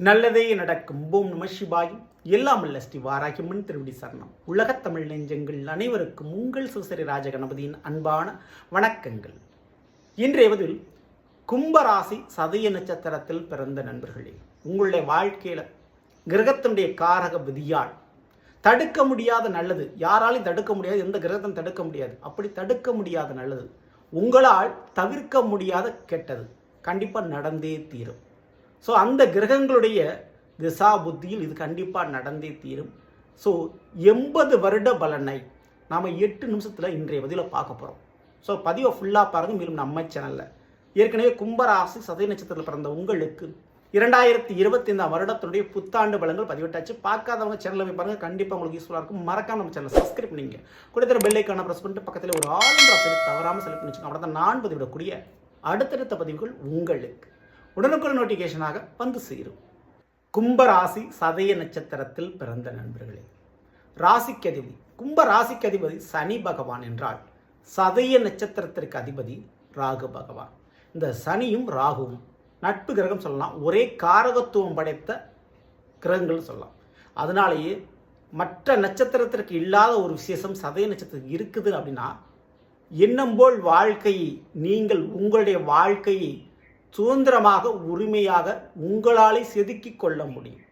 நல்லதே நடக்கும். பூம் நம சிவாயும் எல்லாம் அல்ல ஸ்ரீ வாராகிமன் திருவிடி சரணம். உலகத் தமிழ் நெஞ்சங்கள் அனைவருக்கும் உங்கள் சுசரி ராஜகணபதியின் அன்பான வணக்கங்கள். இன்றைய பதில் கும்பராசி சதய நட்சத்திரத்தில் பிறந்த நண்பர்களே உங்களுடைய வாழ்க்கையில் கிரகத்தினுடைய காரக விதியால் தடுக்க முடியாத நல்லது. யாராலையும் தடுக்க முடியாது எந்த கிரகத்தையும் தடுக்க முடியாது. அப்படி தடுக்க முடியாத நல்லது உங்களால் தவிர்க்க முடியாத கெட்டது. கண்டிப்பாக நடந்தே தீரும். ஸோ அந்த கிரகங்களுடைய திசா புத்தியில் இது கண்டிப்பாக நடந்தே தீரும். ஸோ எண்பது வருட பலனை நாம் எட்டு நிமிஷத்தில் இன்றைய பதிவில் பார்க்க போகிறோம் ஸோ பதிவை ஃபுல்லாக பாருங்கள் மேலும் நம்ம சேனலில் ஏற்கனவே கும்பராசி சதய நட்சத்திரத்தில் பிறந்த உங்களுக்கு இரண்டாயிரத்தி இருபத்தி ஐந்தாம் வருடத்தினுடைய புத்தாண்டு பலங்கள் பதிவிட்டாச்சு. பார்க்காதவங்க சேனலில் போய் பாருங்கள் கண்டிப்பாக உங்களுக்கு யூஸ்ஃபுல்லாக இருக்கும். மறக்காம நம்ம சேனலை சப்ஸ்கிரைப் பண்ணிங்க. கொடுத்துற பெல்லைக்கான ப்ரெஸ் பண்ணிட்டு பக்கத்தில் ஒரு ஆளுன்ற தவறாமல் செலக்ட் பண்ணி வச்சுக்கோங்க அப்படி தான் நான் பதிவிடக்கூடிய அடுத்தடுத்த பதிவுகள் உங்களுக்கு. உடனுக்குடன் நோட்டிஃபிகேஷனாக வந்து சேரும். கும்பராசி சதய நட்சத்திரத்தில் பிறந்த நண்பர்களே ராசிக்கு அதிபதி கும்ப ராசிக்கு அதிபதி சனி பகவான் என்றால் சதய நட்சத்திரத்திற்கு அதிபதி ராகு பகவான். இந்த சனியும் ராகுவும் நட்பு கிரகம் சொல்லலாம் ஒரே காரகத்துவம் படைத்த கிரகங்கள் சொல்லலாம். அதனாலேயே மற்ற நட்சத்திரத்திற்கு இல்லாத ஒரு விசேஷம் சதய நட்சத்திரத்துக்கு இருக்குது அப்படின்னா எண்ணம்போல் வாழ்க்கையை நீங்கள் உங்களுடைய வாழ்க்கையை சுதந்திரமாக உரிமையாக உங்களாலே செதுக்கி கொள்ள முடியும்.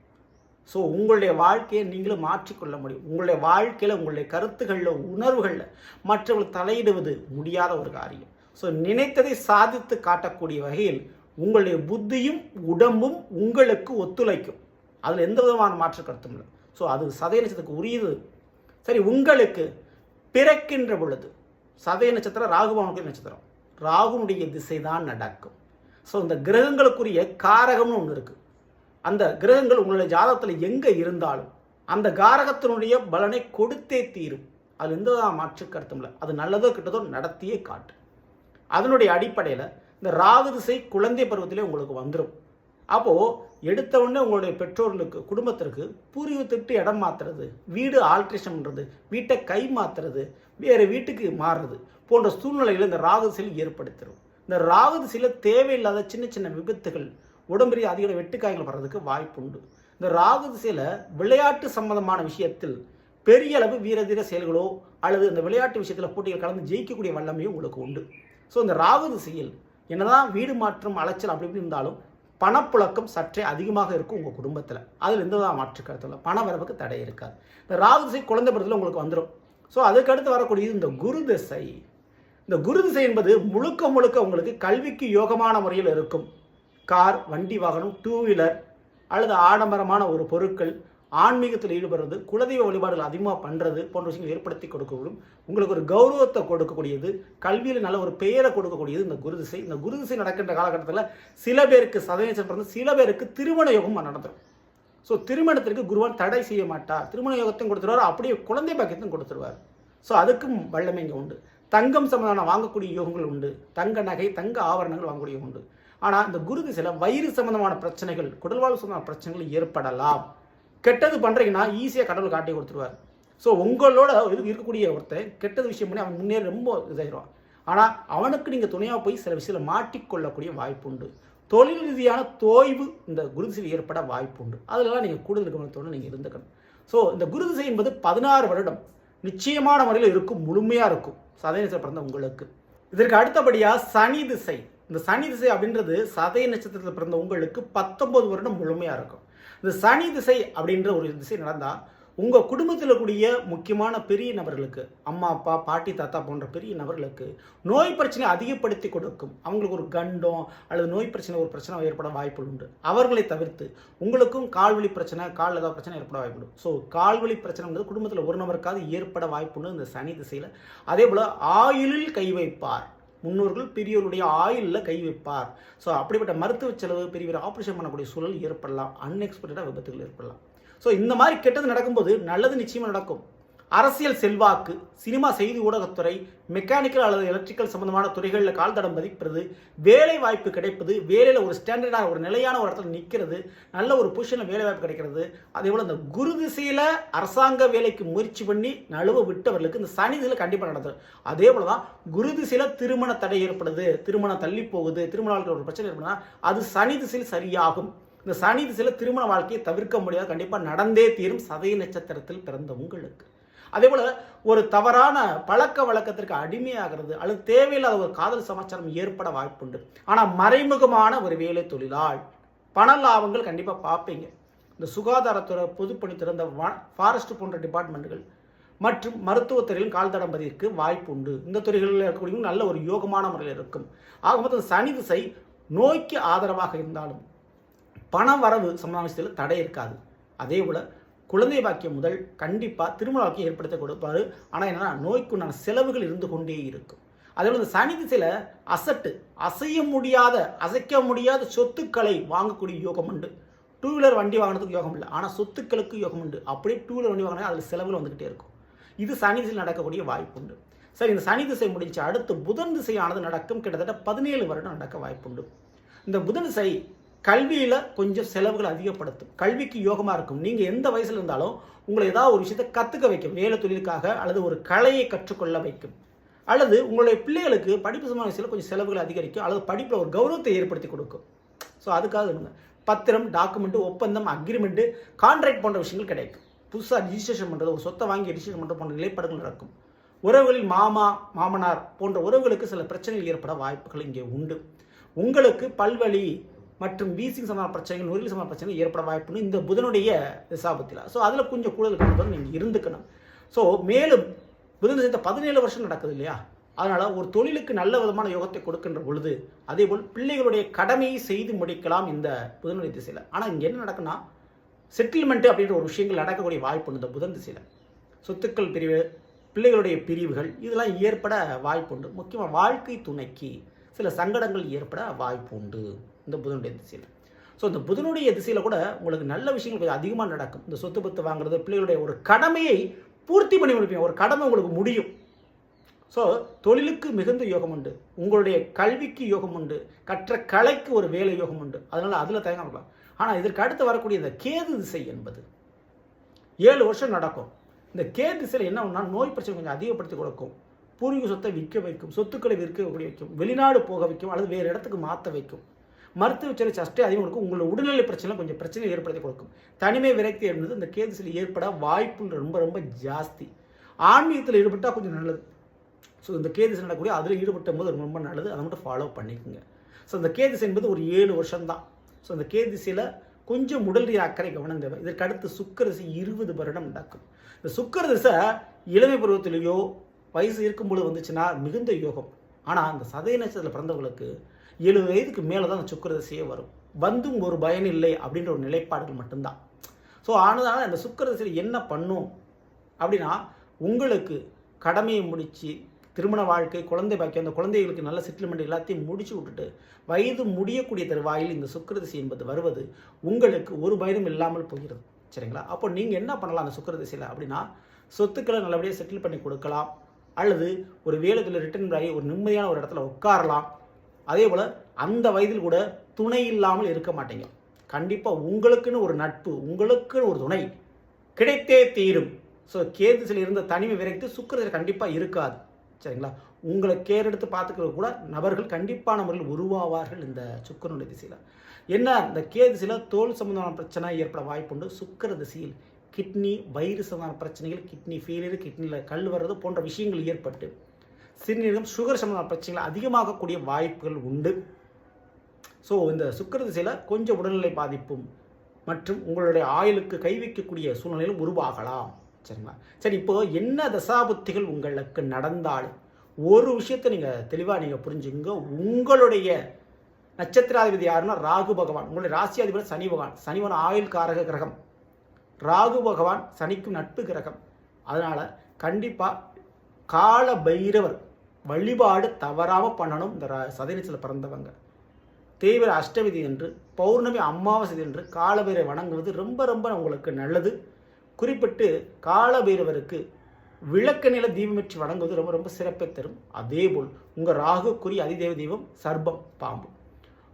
ஸோ உங்களுடைய வாழ்க்கையை நீங்களும் மாற்றிக்கொள்ள முடியும். உங்களுடைய வாழ்க்கையில் உங்களுடைய கருத்துக்களில் உணர்வுகளில் மற்றவர்கள் தலையிடுவது முடியாத ஒரு காரியம். ஸோ நினைத்ததை சாதித்து காட்டக்கூடிய வகையில் உங்களுடைய புத்தியும் உடம்பும் உங்களுக்கு ஒத்துழைக்கும். அதில் எந்த விதமான மாற்று கருத்தும் இல்லை. ஸோ அது சதய நட்சத்திரத்துக்கு உரியது. சரி உங்களுக்கு பிறக்கின்ற பொழுது சதய நட்சத்திரம் ராகுபவனுக்கு நட்சத்திரம். ராகுனுடைய திசை தான் நடக்கும். ஸோ இந்த கிரகங்களுக்குரிய காரகம்னு ஒன்று இருக்குது அந்த கிரகங்கள் உங்களுடைய ஜாதகத்தில் எங்கே இருந்தாலும் அந்த காரகத்தினுடைய பலனை கொடுத்தே தீரும். அது எந்த மாற்று கருத்தும் இல்லை. அது நல்லதோ கிட்டதோ நடத்தியே காட்டு. அதனுடைய அடிப்படையில் இந்த ராகு திசை குழந்தை பருவத்திலே உங்களுக்கு வந்துடும் அப்போது எடுத்த உடனே உங்களுடைய பெற்றோர்களுக்கு குடும்பத்திற்கு பூர்வீகத்திட்டு இடம் மாற்றுறது வீடு ஆல்ட்ரேஷன் பண்ணுறது வீட்டை கை மாற்றுறது வேறு வீட்டுக்கு மாறுறது போன்ற சூழ்நிலைகளை இந்த ராகு திசையில் ஏற்படுத்திடும் இந்த ராகு திசையில் தேவையில்லாத சின்ன சின்ன விபத்துகள் உடம்பெரிய அதிக வெட்டுக்காயங்கள் வர்றதுக்கு வாய்ப்பு உண்டு இந்த ராகு திசையில் விளையாட்டு சம்பந்தமான விஷயத்தில் பெரிய அளவு வீரதீர செயல்களோ அல்லது இந்த விளையாட்டு விஷயத்தில் போட்டிகள் கலந்து ஜெயிக்கக்கூடிய வல்லமையும் உங்களுக்கு உண்டு. ஸோ இந்த ராகு திசையில் என்னதான் வீடு மாற்றம் அலைச்சல் அப்படி இப்படி இருந்தாலும் பணப்புழக்கம் சற்றே அதிகமாக இருக்கும் உங்கள் குடும்பத்தில். அதில் எந்த வித மாற்று கருத்து இல்லை பண வரவுக்கு தடை இருக்காது. இந்த ராகு திசை குழந்தை படத்தில் உங்களுக்கு வந்துடும் ஸோ அதுக்கடுத்து வரக்கூடியது இந்த குரு திசை. இந்த குரு திசை என்பது முழுக்க முழுக்க உங்களுக்கு கல்விக்கு யோகமான முறையில் இருக்கும். கார் வண்டி வாகனம் டூ வீலர் அல்லது ஆடம்பரமான ஒரு பொருட்கள் ஆன்மீகத்தில் ஈடுபடுறது குலதெய்வ வழிபாடுகள் அதிகமாக பண்ணுறது போன்ற விஷயங்கள் ஏற்படுத்தி கொடுக்கக்கூடும். உங்களுக்கு ஒரு கௌரவத்தை கொடுக்கக்கூடியது கல்வியில் நல்ல ஒரு பெயரை கொடுக்கக்கூடியது இந்த குரு திசை இந்த குரு திசை நடக்கின்ற காலகட்டத்தில் சில பேருக்கு சதவீதம் பிறந்து சில பேருக்கு திருமண யோகம் நடந்துடும் ஸோ திருமணத்திற்கு குருவான் தடை செய்ய மாட்டார். திருமண யோகத்தையும் கொடுத்துருவார் அப்படியே குழந்தை பாக்கியத்தையும் கொடுத்துருவார். ஸோ அதுக்கும் வல்லமை இங்கே உண்டு. தங்கம் சம்பந்தமான வாங்கக்கூடிய யோகங்கள் உண்டு. தங்க நகை தங்க ஆபரணங்கள் வாங்கக்கூடிய உண்டு. ஆனால் இந்த குரு திசையில் வயிறு சம்பந்தமான பிரச்சனைகள் குடல்வாழ் சம்பந்தமான பிரச்சனைகள் ஏற்படலாம். கெட்டது பண்ணுறீங்கன்னா ஈஸியாக கடவுள் காட்டி கொடுத்துருவார். ஸோ உங்களோட இது இருக்கக்கூடிய ஒருத்தன் கெட்டது விஷயம் பண்ணி அவன் முன்னேறி ரொம்ப இதாகிடுவான் ஆனால் அவனுக்கு நீங்கள் துணையாக போய் சில விஷயத்தில் மாட்டிக்கொள்ளக்கூடிய வாய்ப்பு உண்டு. தொழில் ரீதியான தோய்வு இந்த குருதிசையில் ஏற்பட வாய்ப்பு உண்டு. அதிலலாம் நீங்கள் கூடுதல் கவனத்தோடு நீங்கள் இருந்துக்கணும். ஸோ இந்த குருதிசை என்பது பதினாறு வருடம் நிச்சயமான முறையில் இருக்கும் முழுமையாக இருக்கும். சதய பிறந்த உங்களுக்கு. இதற்கு அடுத்தபடியாக சனி திசை. இந்த சனி திசை அப்படின்றது சதய நட்சத்திரத்தில் பிறந்த உங்களுக்கு பத்தொன்பது வருடம் முழுமையாக இருக்கும். இந்த சனி திசை அப்படின்ற ஒரு திசை நடந்தால் உங்கள் குடும்பத்தில் கூடிய முக்கியமான பெரிய நபர்களுக்கு அம்மா அப்பா பாட்டி தாத்தா போன்ற பெரிய நபர்களுக்கு நோய் பிரச்சனை அதிகப்படுத்தி கொடுக்கும். அவங்களுக்கு ஒரு கண்டம் அல்லது நோய் பிரச்சனை ஒரு பிரச்சனை ஏற்பட வாய்ப்புகள் உண்டு. அவர்களை தவிர்த்து உங்களுக்கும் கால்வழி பிரச்சனை கால் ஏதாவது பிரச்சனை ஏற்பட வாய்ப்பு ஸோ கால்வழி பிரச்சனைங்கிறது குடும்பத்தில் ஒரு நபருக்காவது ஏற்பட வாய்ப்புண்டு இந்த சனி திசையில். அதே போல் ஆயுளில் கை வைப்பார். முன்னோர்கள் பெரியோருடைய ஆயுளில் கை வைப்பார். ஸோ அப்படிப்பட்ட மருத்துவ செலவு பெரியவர் பெரிய ஆப்ரேஷன் பண்ணக்கூடிய சூழல் ஏற்படலாம். அன்எக்ஸ்பெக்டடாக விபத்துகள் ஏற்படலாம். ஸோ இந்த மாதிரி கெட்டது நடக்கும்போது நல்லது நிச்சயமாக நடக்கும். அரசியல் செல்வாக்கு சினிமா செய்தி ஊடகத்துறை மெக்கானிக்கல் அல்லது எலக்ட்ரிக்கல் சம்பந்தமான துறைகளில் கால் தடம் மதிப்பது வேலை வாய்ப்பு கிடைப்பது வேலையில் ஒரு ஸ்டாண்டர்டான ஒரு நிலையான ஒரு இடத்துல நிற்கிறது நல்ல ஒரு பொசிஷனில் வேலை வாய்ப்பு கிடைக்கிறது. அதே போல் இந்த குரு திசையில் அரசாங்க வேலைக்கு முயற்சி பண்ணி நழுவ விட்டவர்களுக்கு இந்த சனி திசையில் கண்டிப்பாக நடந்தது. அதே போல் தான் குரு திசையில் திருமண தடை ஏற்படுது திருமணம் தள்ளி போகுது திருமண ஒரு பிரச்சனை ஏற்படுதுன்னா அது சனி திசையில் சரியாகும். இந்த சனி திசையில் திருமண வாழ்க்கையை தவிர்க்க முடியாது. கண்டிப்பாக நடந்தே தீரும். சதய நட்சத்திரத்தில் பிறந்த உங்களுக்கு. அதே போல் ஒரு தவறான பழக்க வழக்கத்திற்கு அடிமையாகிறது. அல்லது தேவையில்லாத ஒரு காதல் சமாச்சாரம் ஏற்பட வாய்ப்புண்டு. ஆனால் மறைமுகமான ஒரு வேலை தொழிலால் பண லாபங்கள் கண்டிப்பாக பார்ப்பீங்க இந்த சுகாதாரத்துறை பொதுப்பணித்துறை இந்த ஃபாரஸ்ட் போன்ற டிபார்ட்மெண்ட்டுகள் மற்றும் மருத்துவத்துறையிலும் கால் தடம்பதிக்கு வாய்ப்பு உண்டு இந்த துறைகளில் இருக்கக்கூடிய நல்ல ஒரு யோகமான முறையில் இருக்கும். ஆக மொத்தம் சனி திசை நோய்க்கு ஆதரவாக இருந்தாலும் பண வரவு சமாவேசத்தில் தடை இருக்காது. அதே போல் குழந்தை பாக்கியம் முதல் கண்டிப்பாக திருமண வாழ்க்கையை ஏற்படுத்த கொடுப்பாரு. ஆனால் என்னென்னா நோய்க்குண்டான செலவுகள் இருந்து கொண்டே இருக்கும். அதே போல் இந்த சனி திசையில் அசட்டு அசைய முடியாத அசைக்க முடியாத சொத்துக்களை வாங்கக்கூடிய யோகம் உண்டு. டூ வீலர் வண்டி வாங்கினதுக்கு யோகம் இல்லை. ஆனால் சொத்துக்களுக்கு யோகம் உண்டு. அப்படியே டூ வீலர் வண்டி வாங்கினா அதில் செலவில் வந்துக்கிட்டே இருக்கும். இது சனி திசையில் நடக்கக்கூடிய வாய்ப்பு உண்டு. சரி இந்த சனி திசை முடிஞ்சு அடுத்து புதன் திசையானது நடக்கும். கிட்டத்தட்ட பதினேழு வருடம் நடக்க வாய்ப்புண்டு இந்த புதன் திசை கல்வியில் கொஞ்சம் செலவுகள் அதிகப்படுத்தும். கல்விக்கு யோகமாக இருக்கும். நீங்கள் எந்த வயசில் இருந்தாலும் உங்களை ஏதாவது ஒரு விஷயத்தை கற்றுக்க வைக்கும். வேலை தொழிலுக்காக அல்லது ஒரு கலையை கற்றுக்கொள்ள வைக்கும். அல்லது உங்களுடைய பிள்ளைகளுக்கு படிப்பு சம்பந்த விஷயத்தில் கொஞ்சம் செலவுகள் அதிகரிக்கும். அல்லது படிப்பில் ஒரு கௌரவத்தை ஏற்படுத்தி கொடுக்கும். ஸோ அதுக்காக இருங்க பத்திரம் டாக்குமெண்ட்டு ஒப்பந்தம் அக்ரிமெண்ட்டு கான்ட்ராக்ட் போன்ற விஷயங்கள் கிடைக்கும். புதுசாக ரிஜிஸ்ட்ரேஷன் பண்ணுறது ஒரு சொத்தை வாங்கி ரிஜிஸ்ட்ரேஷன் பண்ணுறது போன்ற நிலைப்பாடுகள் நடக்கும். உறவுகளில் மாமா மாமனார் போன்ற உறவுகளுக்கு சில பிரச்சனைகள் ஏற்பட வாய்ப்புகள் இங்கே உண்டு. உங்களுக்கு பல்வழி மற்றும் வீசிங் சம்பந்த பிரச்சனைகள் நுரையீரல் சம்பந்த பிரச்சனைகள் ஏற்பட வாய்ப்புன்னு இந்த புதனுடைய திசாபத்தில் ஸோ அதில் கொஞ்சம் கூடுதல் கவனத்தோடு நீங்கள் இருந்துக்கணும். ஸோ மேலும் புதன் சேர்த்த பதினேழு வருஷம் நடக்குது இல்லையா? அதனால் ஒரு தொழிலுக்கு நல்ல விதமான யோகத்தை கொடுக்கின்ற பொழுது அதேபோல் பிள்ளைகளுடைய கடமையை செய்து முடிக்கலாம் இந்த புதனுடைய திசையில். ஆனால் இங்கே என்ன நடக்குன்னா செட்டில்மெண்ட்டு அப்படின்ற ஒரு விஷயங்கள் நடக்கக்கூடிய வாய்ப்பு இந்த புதன் திசையில். சொத்துக்கள் பிரிவு பிள்ளைகளுடைய பிரிவுகள் இதெல்லாம் ஏற்பட வாய்ப்புண்டு முக்கியமாக வாழ்க்கை துணைக்கு சில சங்கடங்கள் ஏற்பட வாய்ப்பு உண்டு. இந்த புதனுடைய திசையில். ஸோ இந்த புதனுடைய திசையில் கூட உங்களுக்கு நல்ல விஷயங்கள் கொஞ்சம் அதிகமாக நடக்கும். இந்த சொத்து பத்து வாங்குறது பிள்ளைகளுடைய ஒரு கடமையை பூர்த்தி பண்ணி முடிப்பீங்க. ஒரு கடமை உங்களுக்கு முடியும். ஸோ தொழிலுக்கு மிகுந்த யோகம் உண்டு. உங்களுடைய கல்விக்கு யோகம் உண்டு. கற்ற கலைக்கு ஒரு வேலை யோகம் உண்டு. அதனால் அதில் தயங்கலாம் ஆனால் இதற்கு அடுத்து வரக்கூடிய இந்த கேது திசை என்பது. ஏழு வருஷம் நடக்கும். இந்த கேது திசையில் என்ன ஒன்றா நோய் பிரச்சனை கொஞ்சம் அதிகப்படுத்தி கொடுக்கும். பூர்வீக சொத்தை விற்க வைக்கும். சொத்துக்களை விற்க வைக்கும். வெளிநாடு போக வைக்கும். அல்லது வேறு இடத்துக்கு மாற்ற வைக்கும். மருத்துவ சிலை அஷ்டே அதிகம் கொடுக்கும். உங்களோட உடல்நிலை பிரச்சனை கொஞ்சம் பிரச்சனை ஏற்படுத்தி கொடுக்கும். தனிமை விரக்தி என்பது இந்த கேதுசில் ஏற்பட வாய்ப்புகள் ரொம்ப ரொம்ப ஜாஸ்தி. ஆன்மீகத்தில் ஈடுபட்டால் கொஞ்சம் நல்லது. ஸோ இந்த கேதிசை நடக்கக்கூடிய அதில் ஈடுபட்ட போது ரொம்ப ரொம்ப நல்லது. அதை மட்டும் ஃபாலோ பண்ணிக்கோங்க. ஸோ இந்த கேதிசை என்பது ஒரு ஏழு வருஷம்தான். ஸோ இந்த கேதிசையில் கொஞ்சம் உடல் ரீதியாக அக்கறை கவனம் தேவை இதற்கு அடுத்து இருபது வருடம் நடக்கும். இந்த சுக்கரதிசை இளமை பருவத்திலேயோ வயசு இருக்கும்பொழுது வந்துச்சுன்னா மிகுந்த யோகம். ஆனால் அந்த சதய நட்சத்திரத்தில் பிறந்தவங்களுக்கு எழுபது வயதுக்கு மேலே தான் அந்த சுக்கர திசையே வரும். வந்தும் ஒரு பயன் இல்லை அப்படின்ற ஒரு நிலைப்பாடுகள் மட்டும்தான். ஸோ ஆனதால அந்த சுக்கர திசையில் என்ன பண்ணும்? அப்படின்னா உங்களுக்கு கடமையை முடித்து திருமண வாழ்க்கை குழந்தை பாக்கியம் அந்த குழந்தைகளுக்கு நல்ல செட்டில்மெண்ட் எல்லாத்தையும் முடிச்சு விட்டுட்டு வயது முடியக்கூடிய தருவாயில் இந்த சுக்கரதிசை என்பது வருவது உங்களுக்கு ஒரு பயனும் இல்லாமல் போகிறது. சரிங்களா? அப்போ நீங்கள் என்ன பண்ணலாம் அந்த சுக்கரதிசையில் அப்படின்னா சொத்துக்களை நல்லபடியாக செட்டில் பண்ணி கொடுக்கலாம். அல்லது ஒரு வேலத்தில் ரிட்டர்ன் ஆகி ஒரு நிம்மதியான ஒரு இடத்துல உட்காரலாம். அதே போல் அந்த வயதில் கூட துணை இல்லாமல் இருக்க மாட்டீங்க. கண்டிப்பாக உங்களுக்குன்னு ஒரு நட்பு உங்களுக்குன்னு ஒரு துணை கிடைத்தே தீரும். ஸோ கேதுசில் இருந்த தனிமை விரைத்து சுக்கரத்தில் கண்டிப்பாக இருக்காது. சரிங்களா? உங்களை கேர் எடுத்து பார்த்துக்கிறது கூட நபர்கள் கண்டிப்பான முறையில் உருவாவார்கள் இந்த சுக்கரனுடைய திசையில். என்ன? இந்த கே திசையில் தோல் சம்பந்தமான பிரச்சனை ஏற்பட வாய்ப்புண்டு சுக்கர திசையில் கிட்னி வயிறு சம்பந்தமான பிரச்சனைகள் கிட்னி ஃபெயிலியர் கிட்னியில் கல் வர்றது போன்ற விஷயங்கள் ஏற்பட்டு சிறுநீரகம் சுகர் சம்பந்தமான பிரச்சனைகள் அதிகமாகக்கூடிய வாய்ப்புகள் உண்டு. ஸோ இந்த சுக்கர திசையில் கொஞ்சம் உடல்நிலை பாதிப்பும் மற்றும் உங்களுடைய ஆயுளுக்கு கை வைக்கக்கூடிய சூழ்நிலையிலும் உருவாகலாம். சரிங்களா? சரி இப்போ என்ன தசாபுத்திகள் உங்களுக்கு நடந்தாலும் ஒரு விஷயத்தை நீங்கள் தெளிவாக நீங்கள் புரிஞ்சுங்க உங்களுடைய நட்சத்திராதிபதி யாருன்னா ராகு பகவான். உங்களுடைய ராசியாதிபதி சனி பகவான். சனிவன் ஆயுள் காரக கிரகம். ராகு பகவான் சனிக்கும் நட்பு கிரகம். அதனால் கண்டிப்பாக கால பைரவர் வழிபாடு தவறாமல் பண்ணணும் இந்த சதயத்தில் பிறந்தவங்க. தேவிர அஷ்டவிதி என்று பௌர்ணமி அமாவாசை என்று காலபைரை வணங்குவது ரொம்ப ரொம்ப உங்களுக்கு நல்லது. குறிப்பிட்டு காலபைரவருக்கு விளக்க நில தீபமேற்றி வணங்குவது ரொம்ப ரொம்ப சிறப்பை தரும். அதேபோல் உங்கள் ராகுக்குரிய அதிதேவ தெய்வம் சர்பம் பாம்பு.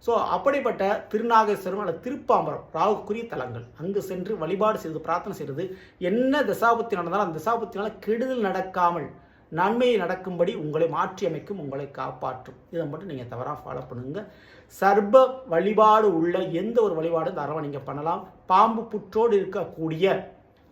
ஸோ அப்படிப்பட்ட திருநாகேஸ்வரம் அல்லது திருப்பாம்பரம் ராகுக்குரிய தலங்கள். அங்கு சென்று வழிபாடு செய்து பிரார்த்தனை செய்கிறது என்ன தசாபுத்தி நடந்தாலும் அந்த தசாபுத்தினால் கெடுதல் நடக்காமல் நன்மையை நடக்கும்படி உங்களை மாற்றி அமைக்கும் உங்களை காப்பாற்றும். இதை மட்டும் நீங்கள் தவறாக ஃபாலோ பண்ணுங்க. சர்ப வழிபாடு உள்ள எந்த ஒரு வழிபாடும் தரவை நீங்கள் பண்ணலாம். பாம்பு புற்றோடு இருக்கக்கூடிய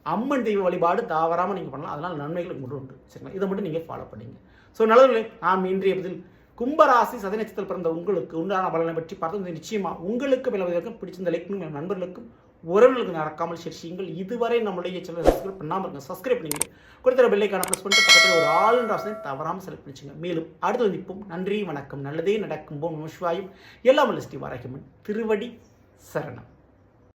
அம்மன் தெய்வ வழிபாடு தவறாமல் நீங்கள் பண்ணலாம். அதனால் நன்மைகள் உங்களுக்கு உண்டு. சரிங்களா? இதை மட்டும் நீங்கள் ஃபாலோ பண்ணுங்க. ஸோ நல்லவர்களே நாம் இன்றைய பதில் கும்பராசி சதய நட்சத்திரத்தில் பிறந்த உங்களுக்கு உண்டான பலனை பற்றி பார்த்து நிச்சயமாக உங்களுக்கு பிளவதற்கும் பிடிச்சிருந்த லைக்கும் நண்பர்களுக்கும் உறவுகளுக்கு நடக்காமல் ஷேர் செய்யுங்கள் இதுவரை நம்முடைய சேனல் சப்ஸ்கிரைப் பண்ணாமல் இருங்க. சப்ஸ்கிரைப் பண்ணிங்க கொடுத்துற பெல்லைக்கான ப்ரெஸ் பண்ணிட்டு பக்கத்தில் ஒரு ஆல் என்ற தவறாமல் செலக்ட் பண்ணிச்சுங்க. மேலும் அடுத்து வந்திப்போம் நன்றி வணக்கம் நல்லதே நடக்கும். போம் நமசிவாயும் எல்லாம் ஸ்ரீ வாராகியம்மன் திருவடி சரணம்.